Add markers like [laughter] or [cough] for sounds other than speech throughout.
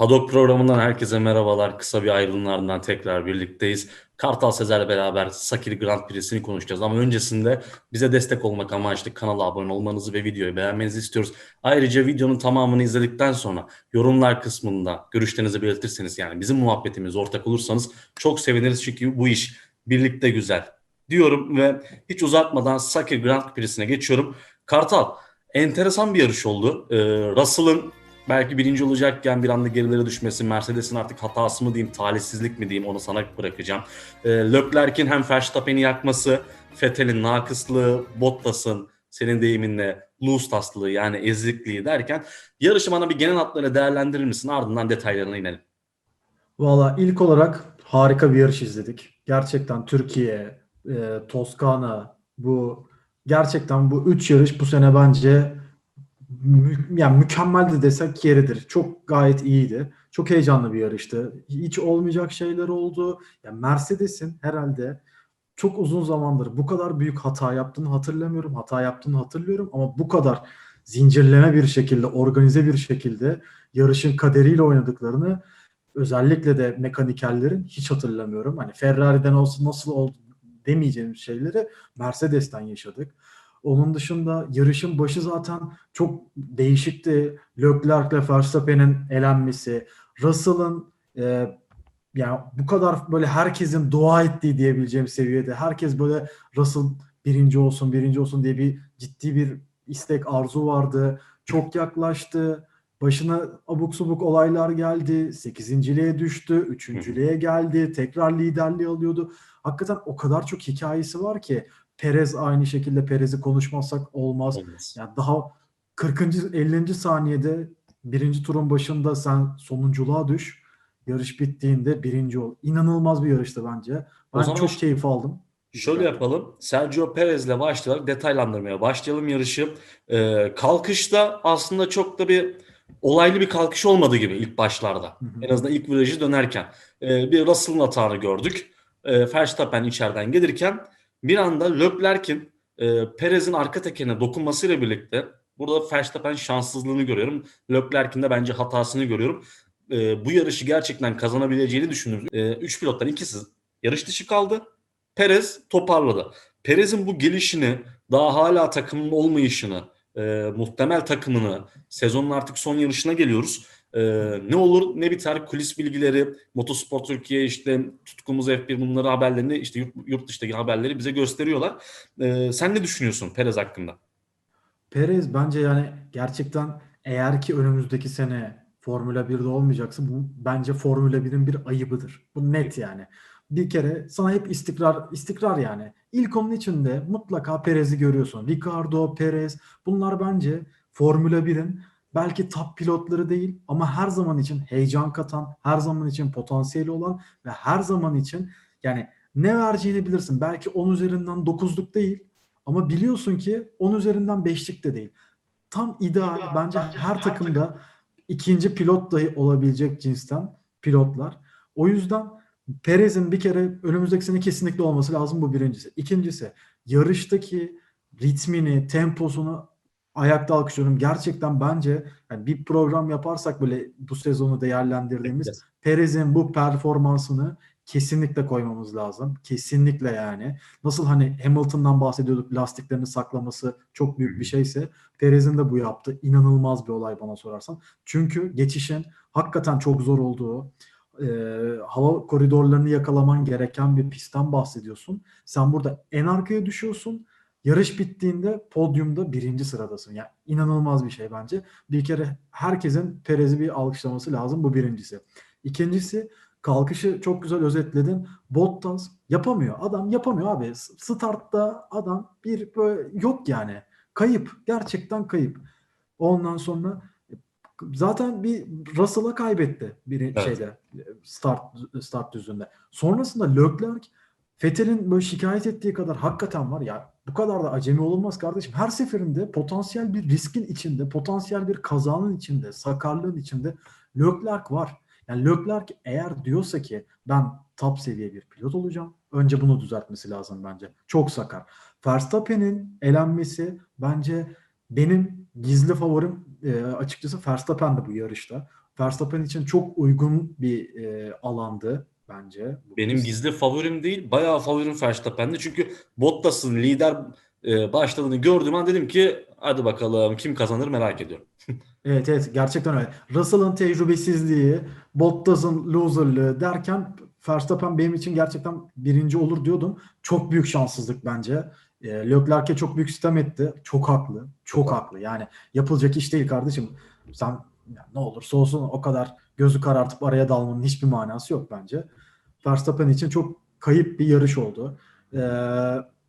Paddock programından herkese merhabalar. Kısa bir ayrılığın ardından tekrar birlikteyiz. Kartal Sezer'le beraber Sakir Grand Prix'sini konuşacağız. Ama öncesinde bize destek olmak amaçlı kanala abone olmanızı ve videoyu beğenmenizi istiyoruz. Ayrıca videonun tamamını izledikten sonra yorumlar kısmında görüşlerinizi belirtirseniz yani bizim muhabbetimiz ortak olursanız çok seviniriz. Çünkü bu iş birlikte güzel diyorum ve hiç uzatmadan Sakir Grand Prix'sine geçiyorum. Kartal enteresan bir yarış oldu. Ee, Russell'ın belki birinci olacakken bir anda gerilere düşmesi, Mercedes'in artık hatası mı diyeyim, talihsizlik mi diyeyim onu sana bırakacağım. E, Leclerc'in hem Verstappen'i yakması, Vettel'in nakıslığı, Bottas'ın senin deyiminle loose taslığı yani ezikliği derken yarışı bana bir genel hatlarıyla değerlendirir misin? Ardından detaylarına inelim. Valla ilk olarak harika bir yarış izledik. Gerçekten Türkiye, e, Toskana bu gerçekten bu üç yarış bu sene bence mü, yani mükemmeldi desek yeridir. Çok gayet iyiydi. Çok heyecanlı bir yarıştı. Hiç olmayacak şeyler oldu. Yani Mercedes'in herhalde çok uzun zamandır bu kadar büyük hata yaptığını hatırlamıyorum. Hata yaptığını hatırlıyorum ama bu kadar zincirleme bir şekilde, organize bir şekilde yarışın kaderiyle oynadıklarını özellikle de mekanikerlerin hiç hatırlamıyorum. Hani Ferrari'den olsun nasıl oldu demeyeceğim şeyleri Mercedes'ten yaşadık. Onun dışında yarışın başı zaten çok değişikti. Leclerc ile Verstappen'in elenmesi, Russell'ın e, yani bu kadar böyle herkesin dua ettiği diyebileceğim seviyede herkes böyle Russell birinci olsun, birinci olsun diye bir ciddi bir istek, arzu vardı. Çok yaklaştı. Başına abuk subuk olaylar geldi. Sekizinciliğe düştü. Üçüncülüğe geldi. Tekrar liderliği alıyordu. Hakikaten o kadar çok hikayesi var ki Perez aynı şekilde Perez'i konuşmazsak olmaz. Olmaz. Yani daha 40. 50. saniyede birinci turun başında sen sonunculuğa düş. Yarış bittiğinde birinci ol. İnanılmaz bir yarıştı bence. Ben O zaman çok keyif aldım. Şöyle yapalım. Sergio Perez'le başlayarak detaylandırmaya başlayalım yarışı. Ee, kalkışta aslında çok da bir olaylı bir kalkış olmadı gibi ilk başlarda. Hı hı. En azından ilk virajı dönerken. Ee, bir Russell'ın hatağını gördük. Ee, Verstappen içeriden gelirken bir anda Leclerc'in e, Perez'in arka tekerine dokunmasıyla birlikte burada Verstappen şanssızlığını görüyorum. Leclerc'in de bence hatasını görüyorum. Ee, bu yarışı gerçekten kazanabileceğini düşündüm. Ee, üç pilottan ikisi yarış dışı kaldı. Perez toparladı. Perez'in bu gelişini, daha hala takımın olmayışını, e, muhtemel takımını, sezonun artık son yarışına geliyoruz. E, ne olur ne biter kulis bilgileri, Motorsport Türkiye işte tutkumuz F1 bunları haberlerini işte yurt, yurt dışındaki haberleri bize gösteriyorlar. E, sen ne düşünüyorsun Perez hakkında? Perez bence yani gerçekten eğer ki önümüzdeki sene Formula 1'de olmayacaksa bu bence Formula 1'in bir ayıbıdır. Bu net yani. Bir kere sana hep istikrar istikrar yani. İlk onun içinde mutlaka Perez'i görüyorsun. Ricardo, Perez bunlar bence Formula 1'in belki top pilotları değil ama her zaman için heyecan katan, her zaman için potansiyeli olan ve her zaman için yani ne vereceğini bilirsin. Belki 10 üzerinden 9'luk değil ama biliyorsun ki 10 üzerinden 5'lik de değil. Tam ideal bence her takımda ikinci pilot dahi olabilecek cinsten pilotlar. O yüzden Perez'in bir kere önümüzdeki sene kesinlikle olması lazım bu birincisi. İkincisi yarıştaki ritmini, temposunu ayakta alkışlıyorum. Gerçekten bence yani bir program yaparsak böyle bu sezonu değerlendirdiğimiz Evet. Perez'in bu performansını kesinlikle koymamız lazım. Kesinlikle yani. Nasıl hani Hamilton'dan bahsediyorduk lastiklerini saklaması çok büyük bir şeyse Perez'in de bu yaptı. İnanılmaz bir olay bana sorarsan. Çünkü geçişin hakikaten çok zor olduğu, e, hava koridorlarını yakalaman gereken bir pistten bahsediyorsun. Sen burada en arkaya düşüyorsun. Yarış bittiğinde podyumda birinci sıradasın. Yani inanılmaz bir şey bence. Bir kere herkesin Perez'i bir alkışlaması lazım. Bu birincisi. İkincisi kalkışı çok güzel özetledin. Bottas yapamıyor. Adam yapamıyor abi. Startta adam bir böyle yok yani. Kayıp. Gerçekten kayıp. Ondan sonra zaten bir Russell'a kaybetti bir Evet. şeyde start start düzünde. Sonrasında Leclerc Vettel'in böyle şikayet ettiği kadar hakikaten var ya bu kadar da acemi olunmaz kardeşim. Her seferinde potansiyel bir riskin içinde, potansiyel bir kazanın içinde, sakarlığın içinde Leclerc var. Yani Leclerc eğer diyorsa ki ben top seviye bir pilot olacağım. Önce bunu düzeltmesi lazım bence. Çok sakar. Verstappen'in elenmesi bence benim gizli favorim e, açıkçası Verstappen'di bu yarışta. Verstappen için çok uygun bir e, alandı bence. Benim pist. gizli favorim değil, bayağı favorim Verstappen'di. Çünkü Bottas'ın lider e, başladığını gördüğüm an dedim ki hadi bakalım kim kazanır merak ediyorum. [laughs] Evet evet gerçekten öyle. Russell'ın tecrübesizliği, Bottas'ın loserlığı derken Verstappen benim için gerçekten birinci olur diyordum. Çok büyük şanssızlık bence. E, Leclerc'e çok büyük sistem etti. Çok haklı. Çok haklı. Yani yapılacak iş değil kardeşim. Sen ya ne olursa olsun o kadar gözü karartıp araya dalmanın hiçbir manası yok bence. Verstappen için çok kayıp bir yarış oldu. E,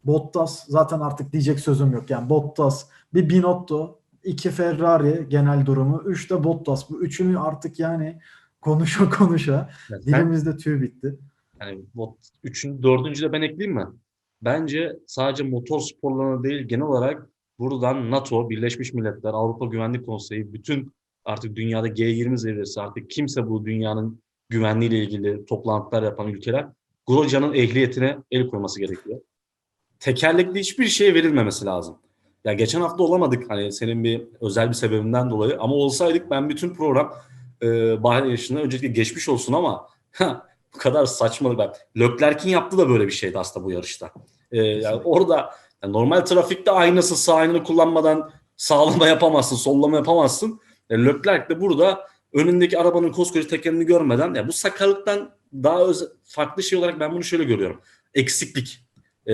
Bottas zaten artık diyecek sözüm yok. Yani Bottas bir Binotto, iki Ferrari genel durumu, üç de Bottas. Bu üçünü artık yani konuşa konuşa sen- dilimizde tüy bitti. Yani bot, üçün, dördüncü de ben ekleyeyim mi? Bence sadece motor sporlarına değil genel olarak buradan NATO, Birleşmiş Milletler, Avrupa Güvenlik Konseyi, bütün artık dünyada G20 zirvesi artık kimse bu dünyanın güvenliğiyle ilgili toplantılar yapan ülkeler Grosjean'ın ehliyetine el koyması gerekiyor. Tekerlekli hiçbir şeye verilmemesi lazım. Ya geçen hafta olamadık hani senin bir özel bir sebebinden dolayı ama olsaydık ben bütün program e, Bahreyn yarışında öncelikle geçmiş olsun ama bu kadar saçmalık ben. Leclerc'in yaptığı da böyle bir şeydi aslında bu yarışta. Ee, yani orada yani normal trafikte aynası sağ aynını kullanmadan sağlama yapamazsın, sollama yapamazsın. E, Leclerc de burada önündeki arabanın koskoca tekerini görmeden ya bu sakarlıktan daha öz, farklı şey olarak ben bunu şöyle görüyorum. Eksiklik. Ee,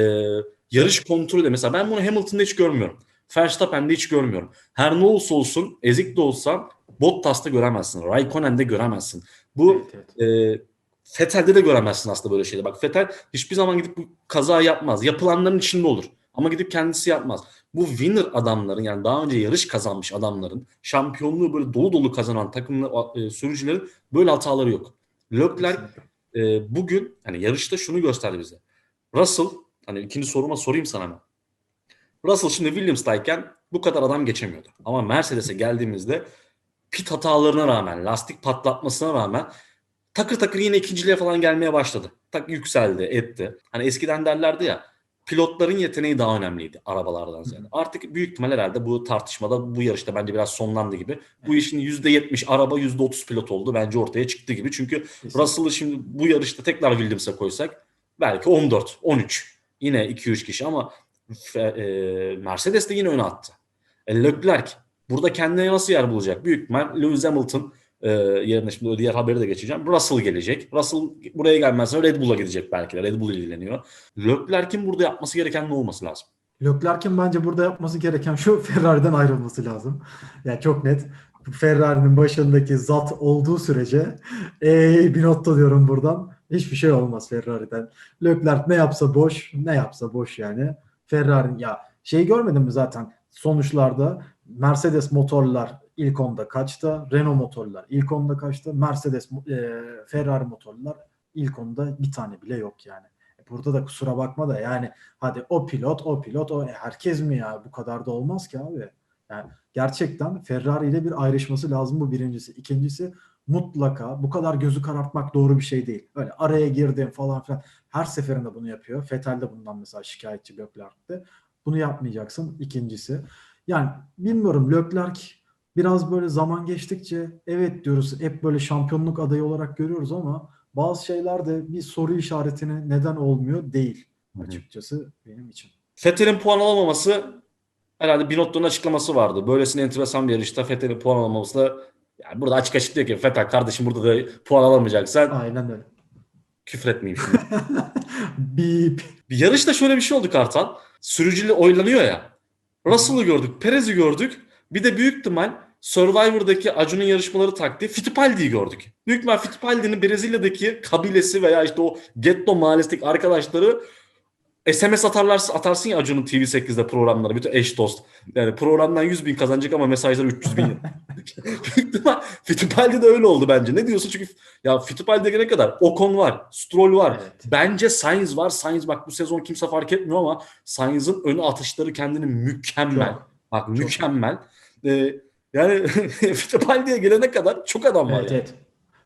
yarış kontrolü de mesela ben bunu Hamilton'da hiç görmüyorum. Verstappen'de hiç görmüyorum. Her ne olursa olsun ezik de olsa Bottas'ta göremezsin. Raikkonen'de göremezsin. Bu Evet, evet. e, de göremezsin aslında böyle şeyleri. Bak Fethel hiçbir zaman gidip bu kaza yapmaz. Yapılanların içinde olur. Ama gidip kendisi yapmaz. Bu winner adamların yani daha önce yarış kazanmış adamların şampiyonluğu böyle dolu dolu kazanan takımlı e, sürücülerin böyle hataları yok. Leclerc e, bugün hani yarışta şunu gösterdi bize. Russell hani ikinci soruma sorayım sana hemen. Russell şimdi Williams'tayken bu kadar adam geçemiyordu. Ama Mercedes'e geldiğimizde pit hatalarına rağmen, lastik patlatmasına rağmen takır takır yine ikinciliğe falan gelmeye başladı. Tak yükseldi, etti. Hani eskiden derlerdi ya pilotların yeteneği daha önemliydi arabalardan ziyade. Artık büyük ihtimal herhalde bu tartışmada bu yarışta bence biraz sonlandı gibi. Bu işin %70 araba %30 pilot oldu bence ortaya çıktı gibi. Çünkü Kesinlikle. Russell'ı şimdi bu yarışta tekrar Williams'a koysak belki 14, 13. Yine 2-3 kişi ama e, Mercedes de yine öne attı. E, Leclerc burada kendine nasıl yer bulacak? Büyük ihtimal Lewis Hamilton e, yerine şimdi diğer haberi de geçeceğim. Russell gelecek. Russell buraya gelmezse Red Bull'a gidecek belki de. Red Bull ilgileniyor. Leclerc'in burada yapması gereken ne olması lazım? Leclerc'in bence burada yapması gereken şu [laughs] Ferrari'den ayrılması lazım. Yani çok net. Ferrari'nin başındaki zat olduğu sürece ey Binotto diyorum buradan. Hiçbir şey olmaz Ferrari'den. Leclerc ne yapsa boş, ne yapsa boş yani. Ferrari ya şey görmedin mi zaten sonuçlarda Mercedes motorlar ilk onda kaçta, Renault motorlar ilk onda kaçta, Mercedes e, Ferrari motorlar ilk onda bir tane bile yok yani. E, Burada da kusura bakma da yani hadi o pilot, o pilot, o e, herkes mi ya? Bu kadar da olmaz ki abi. Yani gerçekten Ferrari ile bir ayrışması lazım bu birincisi. İkincisi mutlaka bu kadar gözü karartmak doğru bir şey değil. Öyle araya girdim falan filan. Her seferinde bunu yapıyor. Vettel de bundan mesela şikayetçi Leclerc'te. Bunu yapmayacaksın. İkincisi. Yani bilmiyorum Leclerc biraz böyle zaman geçtikçe evet diyoruz hep böyle şampiyonluk adayı olarak görüyoruz ama bazı şeyler de bir soru işaretine neden olmuyor değil açıkçası benim için. Vettel'in puan alamaması herhalde Binotto'nun açıklaması vardı. Böylesine enteresan bir yarışta Vettel'in puan alamaması da yani burada açık açık diyor ki Vettel kardeşim burada da puan alamayacaksan Aynen öyle. küfür etmeyeyim [laughs] şimdi. Bip. Bir yarışta şöyle bir şey oldu Kartal. Sürücüyle oylanıyor ya. Russell'ı gördük, Perez'i gördük. Bir de büyük ihtimal Survivor'daki Acun'un yarışmaları taktiği Fittipaldi'yi gördük. Büyük ihtimal Fittipaldi'nin Brezilya'daki kabilesi veya işte o Getto mahallesindeki arkadaşları SMS atarlar, atarsın ya Acun'un TV8'de programları. Bütün eş dost. Yani programdan 100 bin kazanacak ama mesajlar 300 bin. [laughs] Fittipaldi de öyle oldu bence. Ne diyorsun? Çünkü ya Fittipaldi'ye gelene kadar Ocon var, Stroll var. Evet. Bence Sainz var. Sainz bak bu sezon kimse fark etmiyor ama Sainz'ın ön atışları kendini mükemmel. Çok. Bak mükemmel. Ee, yani [laughs] Fittipaldi'ye gelene kadar çok adam var Evet, yani. evet.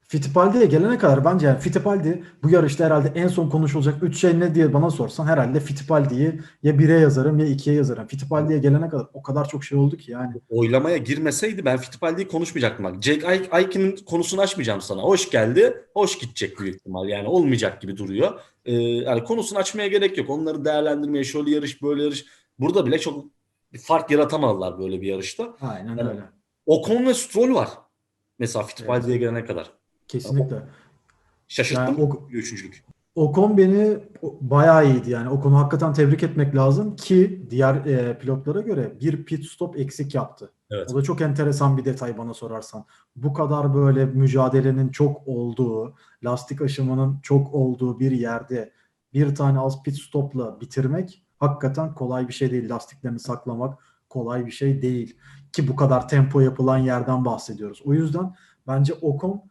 Fittipaldi'ye gelene kadar bence yani Fittipaldi bu yarışta herhalde en son konuşulacak 3 şey ne diye bana sorsan herhalde Fittipaldi'yi ya 1'e yazarım ya 2'ye yazarım. Fittipaldi'ye gelene kadar o kadar çok şey oldu ki yani. oylamaya girmeseydi ben Fittipaldi'yi konuşmayacaktım. Bak Jack Aykin'in konusunu açmayacağım sana. Hoş geldi, hoş gidecek büyük ihtimal. Yani olmayacak gibi duruyor. Ee, yani konusunu açmaya gerek yok. Onları değerlendirmeye şöyle yarış böyle yarış. Burada bile çok bir fark yaratamadılar böyle bir yarışta. Aynen Evet. öyle. Ocon ve Stroll var. Mesela Fittipaldi'ye gelene kadar. Kesinlikle. Şaşırttım. Yani o- üçüncülük. Ocon beni bayağı iyiydi yani. Ocon'u hakikaten tebrik etmek lazım ki diğer e, pilotlara göre bir pit stop eksik yaptı. Evet. O da çok enteresan bir detay bana sorarsan. Bu kadar böyle mücadelenin çok olduğu, lastik aşımının çok olduğu bir yerde bir tane az pit stopla bitirmek hakikaten kolay bir şey değil. Lastiklerini saklamak kolay bir şey değil. Ki bu kadar tempo yapılan yerden bahsediyoruz. O yüzden bence Ocon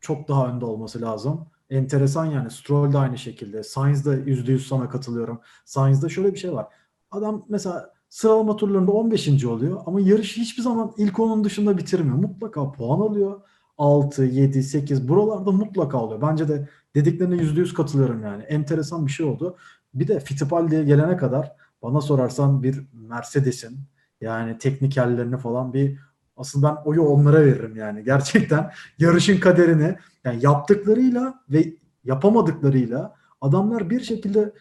çok daha önde olması lazım. Enteresan yani. Stroll de aynı şekilde. Sainz de %100 sana katılıyorum. Sainz'da şöyle bir şey var. Adam mesela sıralama turlarında 15. oluyor ama yarışı hiçbir zaman ilk onun dışında bitirmiyor. Mutlaka puan alıyor. 6, 7, 8 buralarda mutlaka oluyor. Bence de dediklerine %100 katılıyorum yani. Enteresan bir şey oldu. Bir de Fittipaldi'ye gelene kadar bana sorarsan bir Mercedes'in yani teknikerlerini falan bir asıl ben oyu onlara veririm yani. Gerçekten [laughs] yarışın kaderini yani yaptıklarıyla ve yapamadıklarıyla adamlar bir şekilde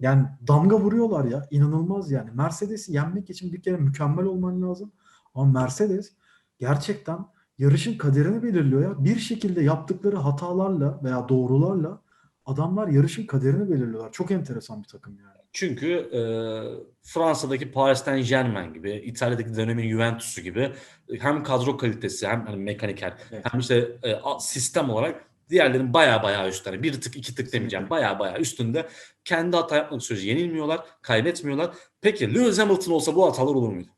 yani damga vuruyorlar ya. İnanılmaz yani. Mercedes'i yenmek için bir kere mükemmel olman lazım. Ama Mercedes gerçekten yarışın kaderini belirliyor ya. Bir şekilde yaptıkları hatalarla veya doğrularla adamlar yarışın kaderini belirliyorlar. Çok enteresan bir takım yani. Çünkü e, Fransa'daki Paris Saint Germain gibi, İtalya'daki dönemin Juventus'u gibi hem kadro kalitesi hem hani mekaniker Evet. hem işte e, sistem olarak diğerlerinin baya baya üstünde. Bir tık iki tık demeyeceğim. Baya baya üstünde. Kendi hata yapmak sürece yenilmiyorlar, kaybetmiyorlar. Peki Lewis Hamilton olsa bu hatalar olur muydu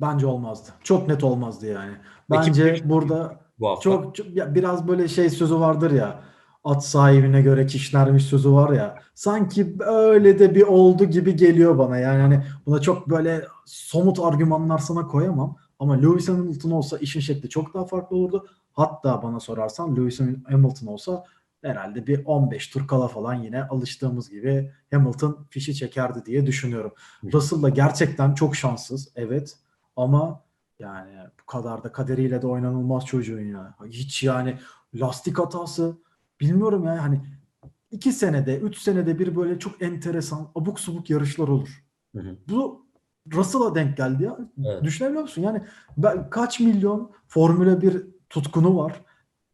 Bence olmazdı. Çok net olmazdı yani. Ekip Bence değişti. burada bu hafta? Çok, çok- ya biraz böyle şey sözü vardır ya. At sahibine göre kişnermiş sözü var ya. Sanki öyle de bir oldu gibi geliyor bana. Yani hani buna çok böyle somut argümanlar sana koyamam. Ama Lewis Hamilton olsa işin şekli çok daha farklı olurdu. Hatta bana sorarsan Lewis Hamilton olsa herhalde bir 15 tur kala falan yine alıştığımız gibi Hamilton fişi çekerdi diye düşünüyorum. Russell da gerçekten çok şanssız. Evet. Ama yani bu kadar da kaderiyle de oynanılmaz çocuğun ya. Hiç yani lastik hatası bilmiyorum ya hani iki senede, üç senede bir böyle çok enteresan abuk subuk yarışlar olur. Hı hı. Bu Russell'a denk geldi ya. Evet. Düşünebiliyor musun? Yani ben, kaç milyon Formula 1 tutkunu var?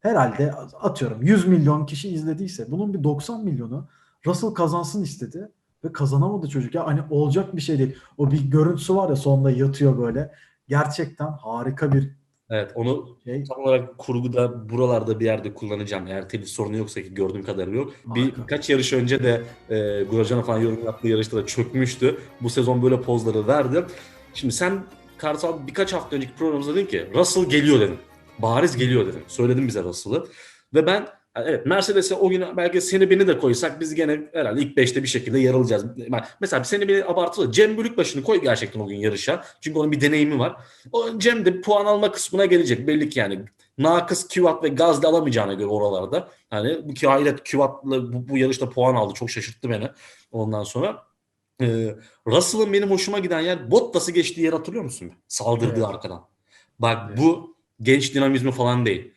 Herhalde atıyorum 100 milyon kişi izlediyse bunun bir 90 milyonu Russell kazansın istedi ve kazanamadı çocuk ya. Hani olacak bir şey değil. O bir görüntüsü var ya sonunda yatıyor böyle. Gerçekten harika bir Evet onu şey. tam olarak kurguda buralarda bir yerde kullanacağım. Eğer telif sorunu yoksa ki gördüğüm kadarıyla yok. Bir, birkaç yarış önce de e, Grosjean falan yorum yaptığı yarışta da çökmüştü. Bu sezon böyle pozları verdi. Şimdi sen Kartal birkaç hafta önceki programımızda dedin ki Russell geliyor dedin. Bariz geliyor dedin. Söyledin bize Russell'ı. Ve ben yani evet Mercedes'e o gün belki seni beni de koysak biz gene herhalde ilk 5'te bir şekilde yer alacağız. Ben- Mesela seni beni abartılı. Cem Bölükbaşı'nı koy gerçekten o gün yarışa. Çünkü onun bir deneyimi var. O Cem de puan alma kısmına gelecek. Belli ki yani nakıs Kivat ve Gazli alamayacağına göre oralarda. Hani bu ki hayret Kivat'la bu, bu yarışta puan aldı. Çok şaşırttı beni. Ondan sonra e, Russell'ın benim hoşuma giden yer Bottas'ı geçtiği yer hatırlıyor musun? Saldırdığı Evet. arkadan. Bak Evet. bu genç dinamizmi falan değil.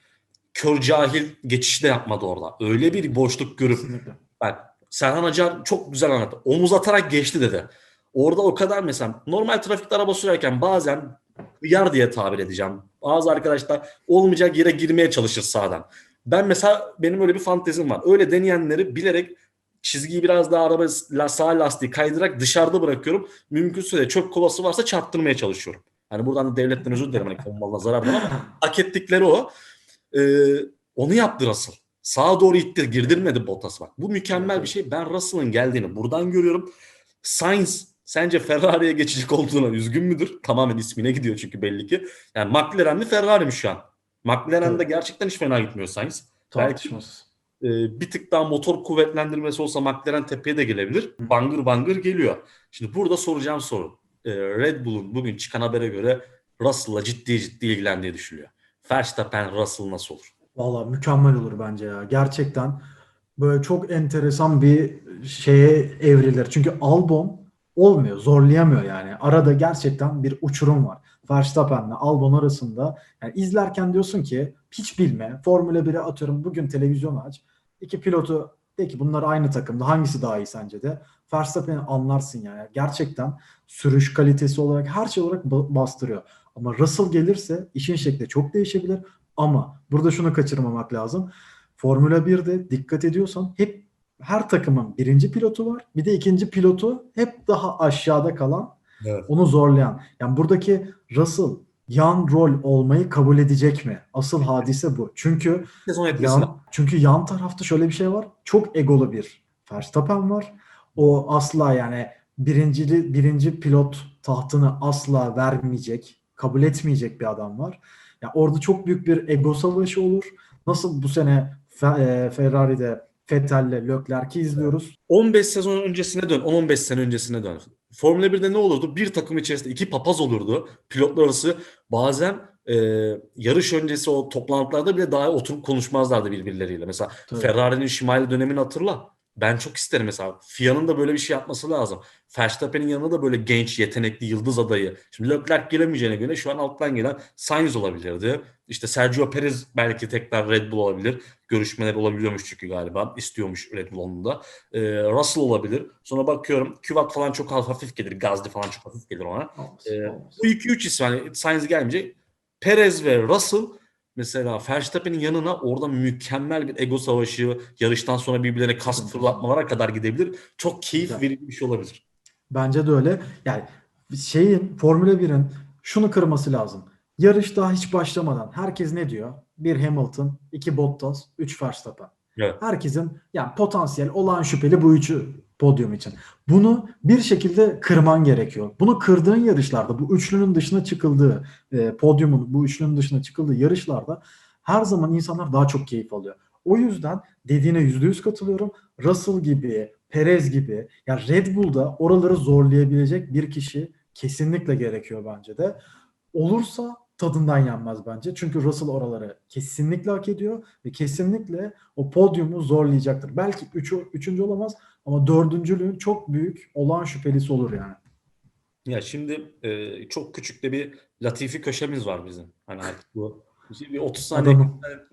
Kör cahil geçiş de yapmadı orada. Öyle bir boşluk görüp. Bak Serhan Acar çok güzel anlattı. Omuz atarak geçti dedi. Orada o kadar mesela normal trafikte araba sürerken bazen yar diye tabir edeceğim. Bazı arkadaşlar olmayacak yere girmeye çalışır sağdan. Ben mesela benim öyle bir fantezim var. Öyle deneyenleri bilerek çizgiyi biraz daha araba sağ lastiği kaydırarak dışarıda bırakıyorum. Mümkünse de çöp kovası varsa çarptırmaya çalışıyorum. Hani buradan da devletten özür dilerim hani kamu malına zarardan ama [laughs] hak ettikleri o. Ee, onu yaptı Russell. Sağa doğru itti, girdirmedi Bottas bak. Bu mükemmel bir şey. Ben Russell'ın geldiğini buradan görüyorum. Sainz sence Ferrari'ye geçecek olduğuna üzgün müdür? Tamamen ismine gidiyor çünkü belli ki. Yani McLaren mi Ferrari mi şu an? McLaren'de Evet. gerçekten hiç fena gitmiyor Sainz. Belki Tartışmasız. e, bir tık daha motor kuvvetlendirmesi olsa McLaren tepeye de gelebilir. Bangır bangır geliyor. Şimdi burada soracağım soru. E, Red Bull'un bugün çıkan habere göre Russell'la ciddi ciddi ilgilendiği düşünülüyor. Verstappen Russell nasıl olur? Valla mükemmel olur bence ya. Gerçekten böyle çok enteresan bir şeye evrilir. Çünkü Albon olmuyor, zorlayamıyor yani. Arada gerçekten bir uçurum var. Verstappen'le Albon arasında yani izlerken diyorsun ki hiç bilme. Formula 1'e atıyorum bugün televizyonu aç. İki pilotu de ki bunlar aynı takımda hangisi daha iyi sence de? Verstappen'i anlarsın yani. Gerçekten sürüş kalitesi olarak her şey olarak ba- bastırıyor. Ama Russell gelirse işin şekli çok değişebilir. Ama burada şunu kaçırmamak lazım. Formula 1'de dikkat ediyorsan hep her takımın birinci pilotu var. Bir de ikinci pilotu hep daha aşağıda kalan, Evet. onu zorlayan. Yani buradaki Russell yan rol olmayı kabul edecek mi? Asıl hadise bu. Çünkü yan, çünkü yan tarafta şöyle bir şey var. Çok egolu bir Verstappen var. O asla yani birincili, birinci pilot tahtını asla vermeyecek, kabul etmeyecek bir adam var. Ya orada çok büyük bir ego savaşı olur. Nasıl bu sene e, Ferrari'de Vettel'le Leclerc'i izliyoruz. 15 sezon öncesine dön, 10-15 sene öncesine dön. Formula 1'de ne olurdu? Bir takım içerisinde iki papaz olurdu. Pilotlar arası bazen e, yarış öncesi o toplantılarda bile daha oturup konuşmazlardı birbirleriyle. Mesela. Ferrari'nin Şimali dönemini hatırla. Ben çok isterim mesela. FIA'nın da böyle bir şey yapması lazım. Verstappen'in yanına da böyle genç, yetenekli, yıldız adayı. Şimdi Leclerc gelemeyeceğine göre şu an alttan gelen Sainz olabilirdi. İşte Sergio Perez belki tekrar Red Bull olabilir. Görüşmeler olabiliyormuş çünkü galiba. İstiyormuş Red Bull onun da. Ee, Russell olabilir. Sonra bakıyorum Küvat falan çok hafif gelir. Gazli falan çok hafif gelir ona. Ee. Bu 2-3 isim hani Sainz gelmeyecek. Perez ve Russell mesela Verstappen'in yanına orada mükemmel bir ego savaşı, yarıştan sonra birbirlerine kask fırlatmalara kadar gidebilir. Çok keyif Güzel. verici bir şey olabilir. Bence de öyle. Yani şeyin Formula 1'in şunu kırması lazım. Yarış daha hiç başlamadan herkes ne diyor? Bir Hamilton, iki Bottas, üç Verstappen. Evet. Herkesin yani potansiyel olan şüpheli bu üçü podyum için. Bunu bir şekilde kırman gerekiyor. Bunu kırdığın yarışlarda bu üçlünün dışına çıkıldığı e, podyumun bu üçlünün dışına çıkıldığı yarışlarda her zaman insanlar daha çok keyif alıyor. O yüzden dediğine yüzde yüz katılıyorum. Russell gibi, Perez gibi ya Red Bull'da oraları zorlayabilecek bir kişi kesinlikle gerekiyor bence de. Olursa tadından yenmez bence. Çünkü Russell oraları kesinlikle hak ediyor ve kesinlikle o podyumu zorlayacaktır. Belki üç, üçüncü olamaz ama dördüncülüğün çok büyük olağan şüphelisi olur yani. Ya şimdi e, çok küçük de bir Latifi köşemiz var bizim. Hani artık bu bir 30 saniye.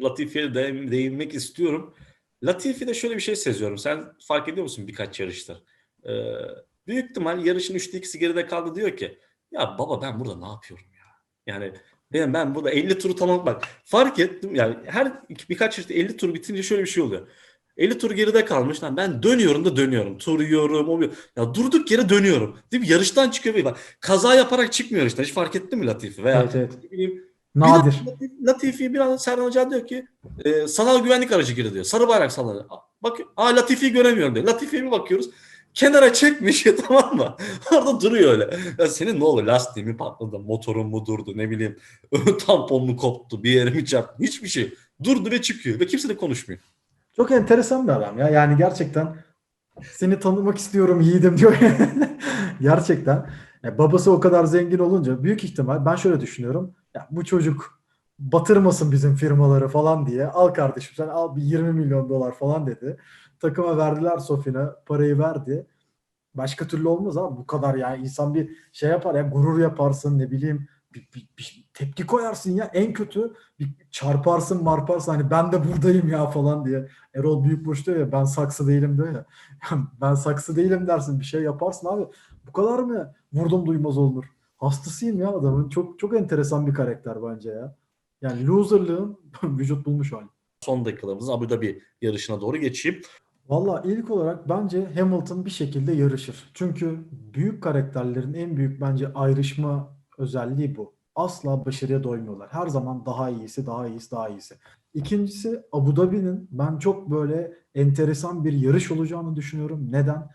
Latifi'ye de, değinmek istiyorum. Latifi'de şöyle bir şey seziyorum. Sen fark ediyor musun birkaç yarıştır? E, büyük ihtimal yarışın 3'te 2'si geride kaldı diyor ki ya baba ben burada ne yapıyorum ya? Yani ben, ben burada 50 turu tamam bak fark ettim yani her birkaç yarışta 50 tur bitince şöyle bir şey oluyor. 50 tur geride kalmış lan ben dönüyorum da dönüyorum. Tur yiyorum. O ya durduk yere dönüyorum. Değil mi? Yarıştan çıkıyor bir bak. Kaza yaparak çıkmıyor işte. Hiç fark ettin mi Latifi? Veya Evet evet. ne bileyim, Nadir. bir Latifi, bir an Serhan Hoca diyor ki e, sanal güvenlik aracı girdi diyor. Sarı bayrak sallanıyor. Bak aa Latifi'yi göremiyorum diyor. Latifi'ye bir bakıyoruz. Kenara çekmiş ya [laughs] tamam mı? Orada duruyor öyle. Ya senin ne oldu? Lastiğin mi patladı? Motorun mu durdu? Ne bileyim. [laughs] Tampon mu koptu? Bir yere mi çarptı? Hiçbir şey. Durdu ve çıkıyor. Ve kimse de konuşmuyor. Çok enteresan bir adam ya. Yani gerçekten seni tanımak istiyorum yiğidim diyor. [laughs] gerçekten. Ya babası o kadar zengin olunca büyük ihtimal ben şöyle düşünüyorum. Ya bu çocuk batırmasın bizim firmaları falan diye. Al kardeşim sen al bir 20 milyon dolar falan dedi. Takıma verdiler Sofin'e parayı verdi. Başka türlü olmaz abi. Bu kadar yani insan bir şey yapar ya gurur yaparsın ne bileyim bir, bir- bir tepki koyarsın ya en kötü bir çarparsın marparsın hani ben de buradayım ya falan diye. Erol Büyükburç diyor ya ben saksı değilim diyor ya. [laughs] ben saksı değilim dersin bir şey yaparsın abi. Bu kadar mı vurdum duymaz olunur? Hastasıyım ya adamın. Çok çok enteresan bir karakter bence ya. Yani loserlığın [laughs] vücut bulmuş hali. Son dakikalarımızın Abu Dhabi yarışına doğru geçeyim. Valla ilk olarak bence Hamilton bir şekilde yarışır. Çünkü büyük karakterlerin en büyük bence ayrışma özelliği bu. Asla başarıya doymuyorlar. Her zaman daha iyisi, daha iyisi, daha iyisi. İkincisi Abu Dhabi'nin ben çok böyle enteresan bir yarış olacağını düşünüyorum. Neden?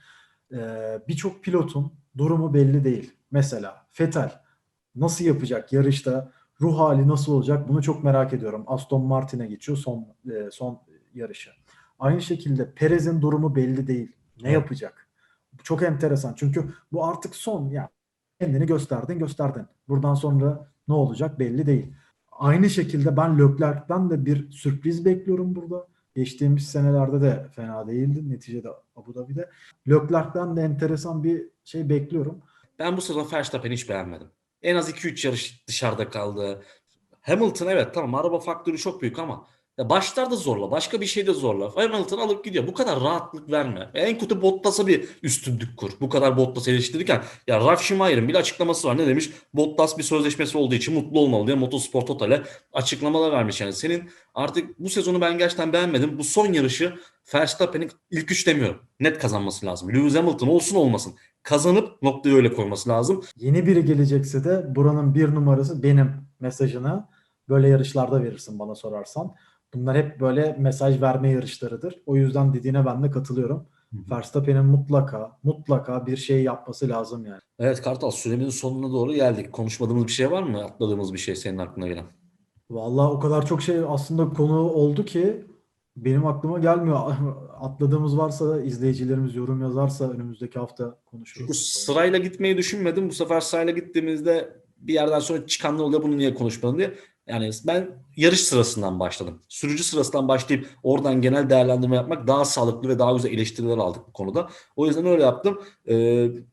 Ee, Birçok pilotun durumu belli değil. Mesela Vettel nasıl yapacak yarışta? Ruh hali nasıl olacak? Bunu çok merak ediyorum. Aston Martin'e geçiyor son e, son yarışı. Aynı şekilde Perez'in durumu belli değil. Ne yapacak? Çok enteresan. Çünkü bu artık son. Yani kendini gösterdin, gösterdin. Buradan sonra ne olacak belli değil. Aynı şekilde ben Leclerc'ten de bir sürpriz bekliyorum burada. Geçtiğimiz senelerde de fena değildi. Neticede Abu Dhabi'de. Leclerc'ten de enteresan bir şey bekliyorum. Ben bu sezon Verstappen'i hiç beğenmedim. En az 2-3 yarış dışarıda kaldı. Hamilton evet tamam araba faktörü çok büyük ama ya başlarda zorla, başka bir şeyde zorla. Hamilton alıp gidiyor. Bu kadar rahatlık verme. En kötü Bottas'a bir üstünlük kur. Bu kadar Bottas'ı eleştirirken ya Ralf Schumacher'in bile açıklaması var. Ne demiş? Bottas bir sözleşmesi olduğu için mutlu olmalı diye Motorsport Total'e açıklamalar vermiş. Yani senin artık bu sezonu ben gerçekten beğenmedim. Bu son yarışı Verstappen'in ilk üç demiyorum. Net kazanması lazım. Lewis Hamilton olsun olmasın. Kazanıp noktayı öyle koyması lazım. Yeni biri gelecekse de buranın bir numarası benim mesajını böyle yarışlarda verirsin bana sorarsan. Bunlar hep böyle mesaj verme yarışlarıdır. O yüzden dediğine ben de katılıyorum. Verstappen'in mutlaka mutlaka bir şey yapması lazım yani. Evet Kartal süremizin sonuna doğru geldik. Konuşmadığımız bir şey var mı? Atladığımız bir şey senin aklına gelen. Vallahi o kadar çok şey aslında konu oldu ki benim aklıma gelmiyor. [laughs] Atladığımız varsa izleyicilerimiz yorum yazarsa önümüzdeki hafta Çünkü konuşuruz. sırayla gitmeyi düşünmedim. Bu sefer sırayla gittiğimizde bir yerden sonra çıkanlar oluyor bunu niye konuşmadın diye. Yani ben yarış sırasından başladım. Sürücü sırasından başlayıp oradan genel değerlendirme yapmak daha sağlıklı ve daha güzel eleştiriler aldık bu konuda. O yüzden öyle yaptım. Ee,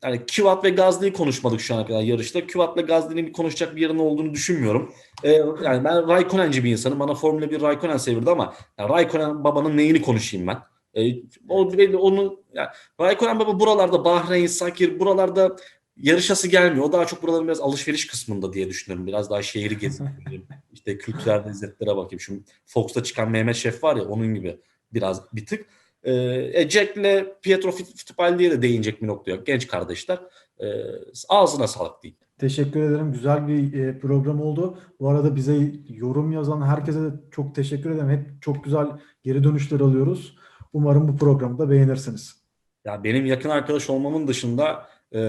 yani Kivat ve Gazli'yi konuşmadık şu ana kadar yarışta. Kivat ve Gazli'nin konuşacak bir yerin olduğunu düşünmüyorum. Ee, yani ben Raikkonenci bir insanım. Bana Formula 1 Raikkonen sevirdi ama yani Raikkonen babanın neyini konuşayım ben? Ee, o belli onu yani Raikkonen baba buralarda Bahreyn, Sakir buralarda yarışası gelmiyor. O daha çok buraların biraz alışveriş kısmında diye düşünüyorum. Biraz daha şehri gezeyim. [laughs] işte kültürel lezzetlere bakayım. Şimdi Fox'ta çıkan Mehmet Şef var ya onun gibi biraz bir tık. Ee, e, Jack'le Pietro Fittipaldi'ye de değinecek bir nokta yok. Genç kardeşler. Ee, ağzına sağlık diyeyim. Teşekkür ederim. Güzel bir e, program oldu. Bu arada bize yorum yazan herkese de çok teşekkür ederim. Hep çok güzel geri dönüşler alıyoruz. Umarım bu programı da beğenirsiniz. Ya benim yakın arkadaş olmamın dışında e,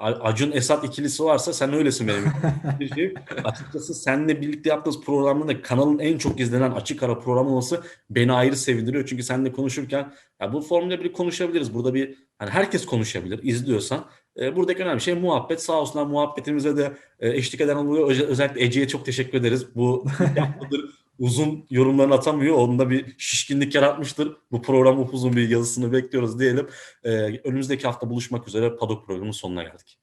Acun Esat ikilisi varsa sen öylesin benim. [laughs] Açıkçası seninle birlikte yaptığımız programda da kanalın en çok izlenen açık ara programı olması beni ayrı sevindiriyor. Çünkü seninle konuşurken ya bu Formula 1'i konuşabiliriz. Burada bir hani herkes konuşabilir izliyorsan. E, buradaki önemli şey muhabbet. Sağ olsunlar muhabbetimize de e, eşlik eden oluyor. Özel- özellikle Ece'ye çok teşekkür ederiz. Bu yaptıdır [laughs] uzun yorumlarını atamıyor. Onda bir şişkinlik yaratmıştır. Bu program upuzun bir yazısını bekliyoruz diyelim. E, önümüzdeki hafta buluşmak üzere Padok programının sonuna geldik.